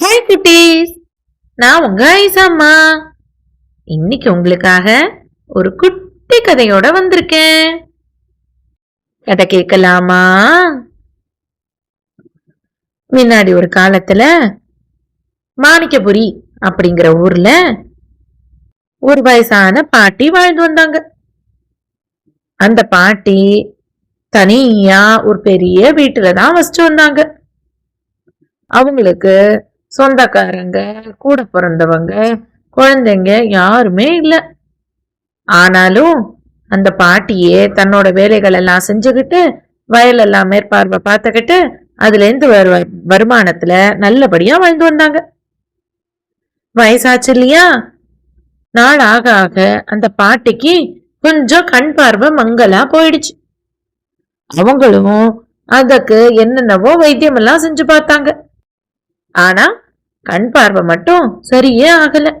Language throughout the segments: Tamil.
ஹே குட்டீஸ். நான் உங்க ஐசாம்மா. இன்னைக்கு உங்களுக்காக ஒரு குட்டி கதையோட வந்திருக்கேன். கதை கேட்கலாமா? முன்னாடி ஒரு காலத்துல மாணிக்கபுரி அப்படிங்கிற ஊர்ல ஒரு வயசான பாட்டி வாழ்ந்து வந்தாங்க. அந்த பாட்டி தனியா ஒரு பெரிய வீட்டுல தான் வச்சுட்டு வந்தாங்க. அவங்களுக்கு சொந்தக்காரங்க கூட பிறந்தவங்க குழந்தைங்க யாருமே இல்லை. ஆனாலும் அந்த பாட்டியே தன்னோட வேலைகள் எல்லாம் செஞ்சுக்கிட்டு வயலெல்லாம் மேற்பார்வை பார்த்துக்கிட்டு அதுலேருந்து வரு வருமானத்தில் நல்லபடியாக வாழ்ந்து வந்தாங்க. வயசாச்சு இல்லையா? நாள் ஆக ஆக அந்த பாட்டிக்கு கொஞ்சம் கண் பார்வை மங்கலா போயிடுச்சு. அவங்களும் அதுக்கு என்னென்னவோ வைத்தியம் எல்லாம் செஞ்சு பார்த்தாங்க. ஆனா கண் பார்வை மட்டும் சரியே ஆகல.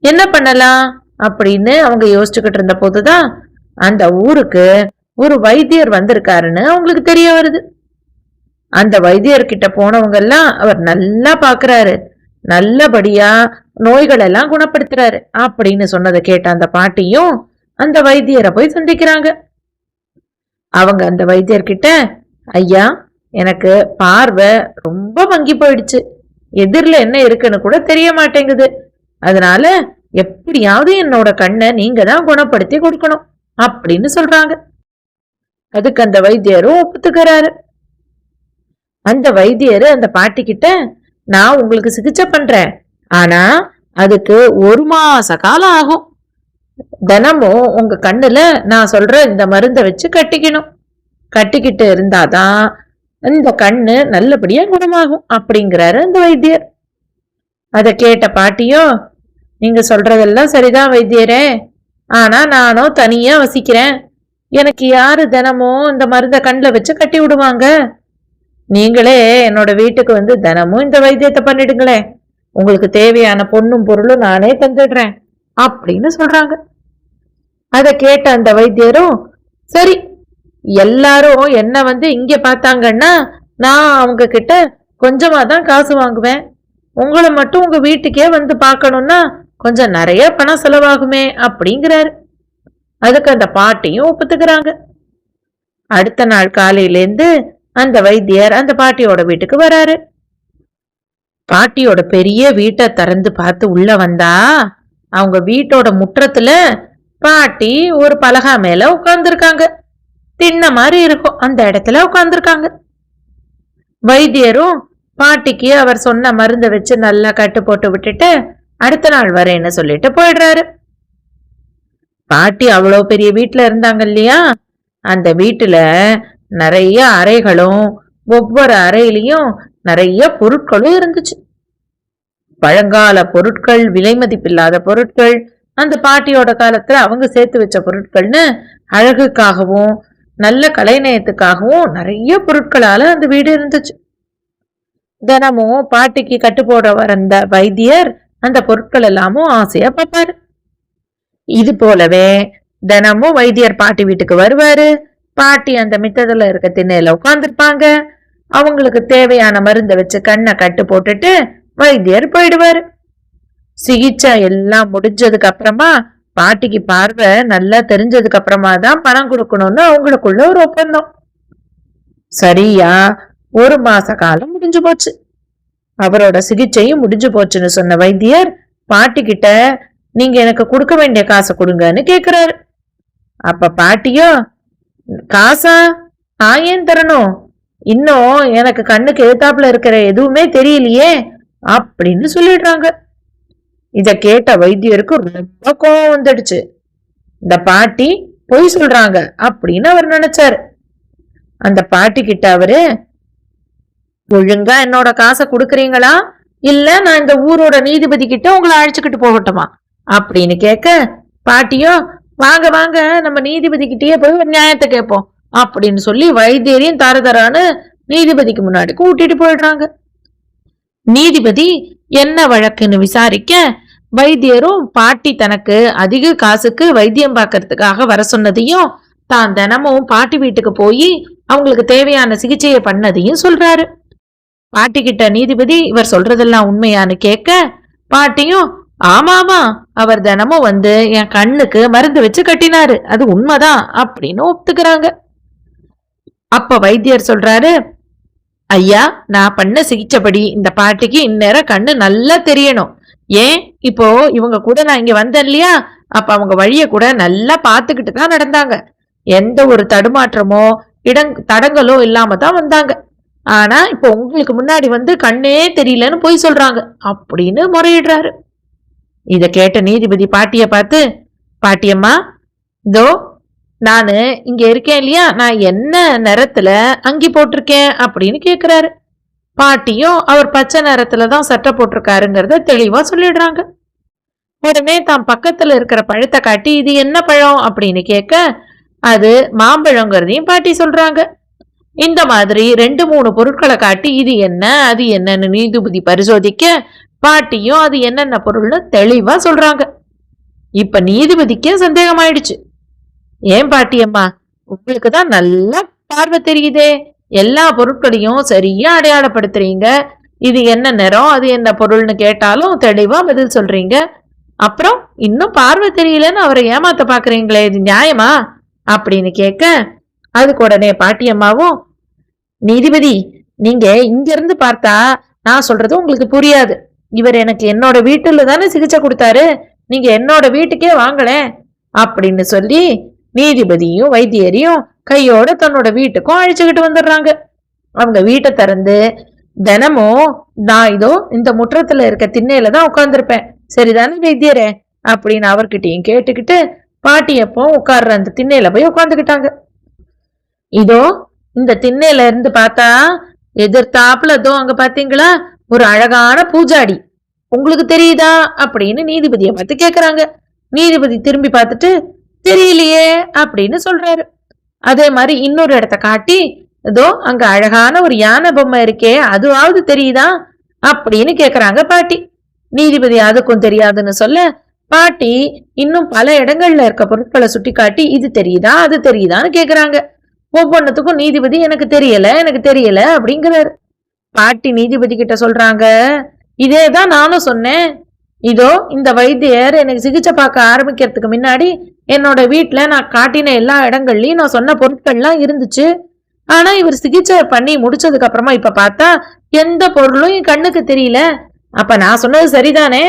என்ன பண்ணலாம்? அப்படின்னு அவங்க யோசிச்சுக்கிட்டு இருந்த போதுதான் அந்த ஊருக்கு ஒரு வைத்தியர் வந்திருக்காருன்னு அவங்களுக்கு தெரிய வருது. அந்த வைத்தியர்கிட்ட போனவங்க எல்லாம் அவர் நல்லா பாக்குறாரு. நல்லபடியா நோய்கள் எல்லாம் குணப்படுத்துறாரு அப்படின்னு சொன்னதை கேட்ட அந்த பாட்டியும் அந்த வைத்தியரை போய் சந்திக்கிறாங்க. அவங்க அந்த வைத்தியர்கிட்ட ஐயா எனக்கு பார்வை ரொம்ப மங்கி போயிடுச்சு. எதிரில் என்ன இருக்குன்னு கூட தெரிய மாட்டேங்குது. அதனால எப்படியாவது என்னோட கண்ணை நீங்க தான் குணப்படுத்தி கொடுக்கணும் அப்படின்னு சொல்றாங்க. அதுக்கு அந்த வைத்தியரும் ஒப்புத்துக்கிறாரு. அந்த வைத்தியர் அந்த பாட்டி கிட்ட நான் உங்களுக்கு சிகிச்சை பண்றேன். ஆனா அதுக்கு ஒரு மாச காலம் ஆகும். தினமும் உங்க கண்ணுல நான் சொல்ற இந்த மருந்தை வச்சு கட்டிக்கணும். கட்டிக்கிட்டு இருந்தாதான் இந்த கண்ணு நல்லபடியா குணமாகும் அப்படிங்கிறாரு அந்த வைத்தியர். அதை கேட்ட பாட்டியோ நீங்க சொல்றதெல்லாம் சரிதான் வைத்தியரே. ஆனா நானும் தனியா வசிக்கிறேன். எனக்கு யாரு தினமும் இந்த மருந்த கண்ணில் வச்சு கட்டி விடுவாங்க? நீங்களே என்னோட வீட்டுக்கு வந்து தினமும் இந்த வைத்தியத்தை பண்ணிடுங்களே உங்களுக்கு தேவையான பொண்ணும் பொருளும் நானே தந்துடுறேன். அப்படின்னு சொல்றாங்க. அதை கேட்ட அந்த வைத்தியரும் சரி எல்லாரும் என்ன வந்து இங்க பார்த்தாங்கன்னா நான் அவங்க கிட்ட கொஞ்சமா தான் காசு வாங்குவேன். உங்களை மட்டும் உங்க வீட்டுக்கே வந்து பார்க்கணும்னா கொஞ்சம் நிறைய பணம் செலவாகுமே அப்படிங்கிறாரு. அதுக்கு அந்த பாட்டியும் ஒப்புத்துக்கிறாங்க. அடுத்த நாள் காலையிலேருந்து அந்த வைத்தியர் அந்த பாட்டியோட வீட்டுக்கு வராரு. பாட்டியோட பெரிய வீட்டை திறந்து பார்த்து உள்ள வந்தா அவங்க வீட்டோட முற்றத்துல பாட்டி ஒரு பலகா மேல உட்கார்ந்துருக்காங்க. தின்ன மாதிரி இருக்கும். அந்த இடத்துல உட்காந்துருக்காங்க வைத்தியரும் பாட்டிக்கு அவர் சொன்ன மருந்தை வச்சு நல்லா கட்டு போட்டு விட்டுட்டு அடுத்த நாள் வரேன்னு சொல்லிட்டு போயிடுறாரு. பாட்டி அவ்வளோ பெரிய வீட்டுல இருந்தாங்க இல்லையா? அந்த வீட்டுல நிறைய அறைகளும் ஒவ்வொரு அறையிலையும் நிறைய பொருட்களும் இருந்துச்சு. பழங்கால பொருட்கள் விலை மதிப்பில்லாத பொருட்கள் அந்த பாட்டியோட காலத்துல அவங்க சேர்த்து வச்ச பொருட்கள்னு அழகுக்காகவும் நல்ல கலைநயத்துக்காகவும் நிறைய பொருட்களால அந்த வீடு இருந்துச்சு. தினமும் பாட்டிக்கு கட்டு போட அந்த வைத்தியர் அந்த பொருட்கள் எல்லாமும் ஆசையா பார்ப்பாரு. இது போலவே தினமும் வைத்தியர் பாட்டி வீட்டுக்கு வருவாரு. பாட்டி அந்த மித்ததுல இருக்க திண்ணையில உட்காந்துருப்பாங்க அவங்களுக்கு தேவையான மருந்தை வச்சு கண்ணை கட்டு போட்டுட்டு வைத்தியர் போயிடுவாரு. சிகிச்சை எல்லாம் முடிஞ்சதுக்கு அப்புறமா பாட்டிக்கு பார்வை நல்லா தெரிஞ்சதுக்கு அப்புறமா தான் பணம் கொடுக்கணும்னு அவங்களுக்குள்ள ஒரு ஒப்பந்தம். சரியா? ஒரு மாச காலம் முடிஞ்சு போச்சு. அவரோட சிகிச்சையும் முடிஞ்சு போச்சுன்னு சொன்ன வைத்தியர் பாட்டி கிட்ட நீங்க எனக்கு கொடுக்க வேண்டிய காசை கொடுங்கன்னு கேக்குறாரு. அப்ப பாட்டியோ காசா? நான் ஏன் தரணும். இன்னும் எனக்கு கண்ணுக்கு எழுத்தாப்புல இருக்கிற எதுவுமே தெரியலையே அப்படின்னு சொல்லிடுறாங்க. இத கேட்ட வைத்தியருக்கு ரொம்ப கோபம் வந்துடுச்சு. இந்த பாட்டி பொய் சொல்றாங்க அப்படின்னு அவர் நினைச்சாரு. அந்த பாட்டி கிட்ட அவரு ஒழுங்கா என்னோட காசை கொடுக்குறீங்களா? இல்ல நான் இந்த ஊரோட நீதிபதி கிட்ட உங்களை அழைச்சுக்கிட்டு போகட்டுமா? அப்படின்னு கேட்க பாட்டியோ வாங்க வாங்க நம்ம நீதிபதி கிட்டயே போய் ஒரு நியாயத்தை கேட்போம் அப்படின்னு சொல்லி வைத்தியரையும் தர தரான்னு நீதிபதிக்கு முன்னாடி கூட்டிட்டு போயிடுறாங்க. நீதிபதி என்ன வழக்குன்னு விசாரிக்க வைத்தியரும் பாட்டி தனக்கு அதிக காசுக்கு வைத்தியம் பார்க்கறதுக்காக வர சொன்னதையும் தான் தினமும் பாட்டி வீட்டுக்கு போய் அவங்களுக்கு தேவையான சிகிச்சையை பண்ணதையும் சொல்றாரு. பாட்டி கிட்ட நீதிபதி இவர் சொல்றதெல்லாம் உண்மையான்னு கேட்க பாட்டியும் ஆமாமா அவர் தினமும் வந்து என் கண்ணுக்கு மருந்து வச்சு கட்டினாரு. அது உண்மைதான் அப்படின்னு ஒத்துக்கிறாங்க. அப்ப வைத்தியர் சொல்றாரு ஐயா நான் பண்ண சிகிச்சைப்படி இந்த பாட்டிக்கு இந்நேரம் கண்ணு நல்லா தெரியணும். ஏன்? இப்போ இவங்க கூட நான் இங்க வந்தேன் இல்லையா? அப்ப அவங்க வழிய கூட நல்லா பார்த்துக்கிட்டு தான் நடந்தாங்க. எந்த ஒரு தடுமாற்றமோ இடங் தடங்களோ இல்லாம தான் வந்தாங்க. ஆனா இப்போ உங்களுக்கு முன்னாடி வந்து கண்ணே தெரியலன்னு போய் சொல்றாங்க. அப்படின்னு முறையிடுறாரு. இத கேட்ட நீதிபதி பாட்டிய பார்த்து பாட்டியம்மா இதோ நானு இங்க இருக்கேன் இல்லையா? நான் என்ன நிறத்துல அங்கி போட்டிருக்கேன்? அப்படின்னு கேக்குறாரு. பாட்டியும் அவர் பச்சை நேரத்துல தான் சட்டை போட்டிருக்காருங்கிறத தெளிவா சொல்லிடுறாங்க. உடனே தான் பக்கத்துல இருக்கிற பழத்தை காட்டி இது என்ன பழம்? அப்படின்னு கேட்க அது மாம்பழங்கிறதையும் பாட்டி சொல்றாங்க. இந்த மாதிரி ரெண்டு மூணு பொருட்களை காட்டி இது என்ன? அது என்னன்னு நீதிபதி பரிசோதிக்க பாட்டியும் அது என்னென்ன பொருள்னு தெளிவா சொல்றாங்க. இப்ப நீதிபதிக்கே சந்தேகமாயிடுச்சு. ஏன் பாட்டியம்மா உங்களுக்கு தான் நல்லா பார்வை தெரியுதே. எல்லா பொருட்களையும் சரியா அடையாளப்படுத்துறீங்க. இது என்ன நிறம் அது என்ன பொருள்னு கேட்டாலும் தெளிவா பதில் சொல்றீங்க. அப்புறம் இன்னும் பார்வை தெரியலன்னு அவரை ஏமாத்த பாக்குறீங்களே இது நியாயமா? அப்படின்னு கேட்க அதுக்கு உடனே பாட்டியம்மாவும் நீதிபதி நீங்க இங்க இருந்து பார்த்தா நான் சொல்றது உங்களுக்கு புரியாது. இவர் எனக்கு என்னோட வீட்டுல தானே சிகிச்சை கொடுத்தாரு. நீங்க என்னோட வீட்டுக்கே வாங்களேன் அப்படின்னு சொல்லி நீதிபதியும் வைத்தியரையும் கையோட தன்னோட வீட்டுக்கும் அழைச்சுக்கிட்டு வந்துடுறாங்க. அவங்க வீட்டை திறந்து தினமும் நான் இதோ இந்த முற்றத்துல இருக்க திண்ணையில தான் உட்காந்துருப்பேன் சரிதானே வைத்தியரே? அப்படின்னு அவர்கிட்டயும் கேட்டுக்கிட்டு பாட்டி எப்போ உட்கார்ற அந்த திண்ணையில போய் உட்காந்துக்கிட்டாங்க இதோ இந்த திண்ணையில இருந்து பார்த்தா எதிர்த்தாப்புல இதோ அங்க பாத்தீங்களா ஒரு அழகான பூஜாடி. உங்களுக்கு தெரியுதா? அப்படின்னு நீதிபதியை பார்த்து கேக்குறாங்க. நீதிபதி திரும்பி பார்த்துட்டு தெரியலையே அப்படின்னு சொல்றாரு. அதே மாதிரி இன்னொரு இடத்த காட்டி இதோ அங்க அழகான ஒரு யானை பொம்மை இருக்கே அதுவாவது தெரியுதா? அப்படின்னு கேக்குறாங்க பாட்டி. நீதிபதி அதுக்கும் தெரியாதுன்னு சொல்ல பாட்டி இன்னும் பல இடங்கள்ல இருக்க பொருட்களை சுட்டி காட்டி இது தெரியுதா அது தெரியுதான்னு கேக்குறாங்க. ஒவ்வொன்றத்துக்கும் நீதிபதி எனக்கு தெரியல எனக்கு தெரியல அப்படிங்கிறாரு. பாட்டி நீதிபதி கிட்ட சொல்றாங்க இதே தான் நானும் சொன்னேன் இதோ இந்த வைத்தியர் எனக்கு சிகிச்சை பார்க்க ஆரம்பிக்கிறதுக்கு முன்னாடி என்னோட வீட்டில் நான் காட்டின எல்லா இடங்கள்லையும் நான் சொன்ன பொருட்கள்லாம் இருந்துச்சு. ஆனால் இவர் சிகிச்சை பண்ணி முடிச்சதுக்கு அப்புறமா இப்போ பார்த்தா எந்த பொருளும் என் கண்ணுக்கு தெரியல. அப்போ நான் சொன்னது சரிதானே?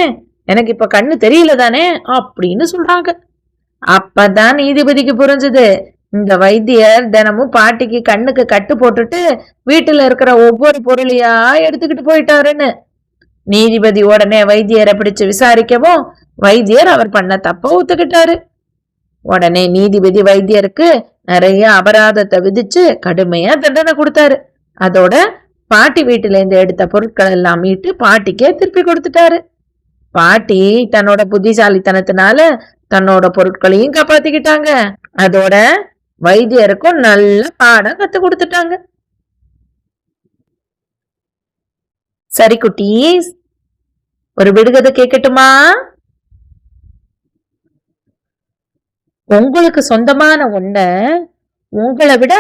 எனக்கு இப்போ கண்ணு தெரியல தானே? அப்படின்னு அப்போ அப்பதான் நீதிபதிக்கு புரிஞ்சுது. இந்த வைத்தியர் தினமும் பாட்டிக்கு கண்ணுக்கு கட்டு போட்டுட்டு வீட்டுல இருக்கிற ஒவ்வொரு பொருளையா எடுத்துக்கிட்டு போயிட்டாருன்னு. நீதிபதி உடனே வைத்தியரை பிடிச்சு விசாரிக்கவும் வைத்தியர் அவர் பண்ண தப்ப ஒத்துக்கிட்டாரு. உடனே நீதிபதி வைத்தியருக்கு நிறைய அபராதத்தை விதிச்சு கடுமையா தண்டனை கொடுத்தாரு. அதோட பாட்டி வீட்டுல இருந்து எடுத்த பொருட்கள் எல்லாம் மீட்டு பாட்டிக்கே திருப்பி கொடுத்துட்டாரு. பாட்டி தன்னோட புத்திசாலித்தனத்தினால தன்னோட பொருட்களையும் காப்பாத்திக்கிட்டாங்க. அதோட வைத்தியருக்கும் நல்ல பாடம் கத்து கொடுத்துட்டாங்க. சரி குட்டீஸ் ஒரு விடுகதை கேட்கட்டுமா உங்களுக்கு சொந்தமான ஒண்ண உங்களை விட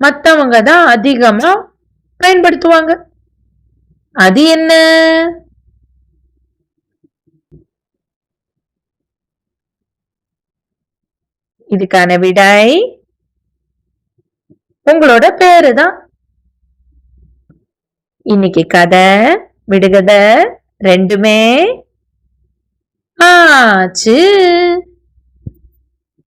மத்தவங்க தான் அதிகமா பயன்படுத்துவாங்க. அது என்ன? இதுக்கான விடை உங்களோட பேரு தான். இன்னைக்கு கதை விடுகத ரெண்டுமே ஆச்சு.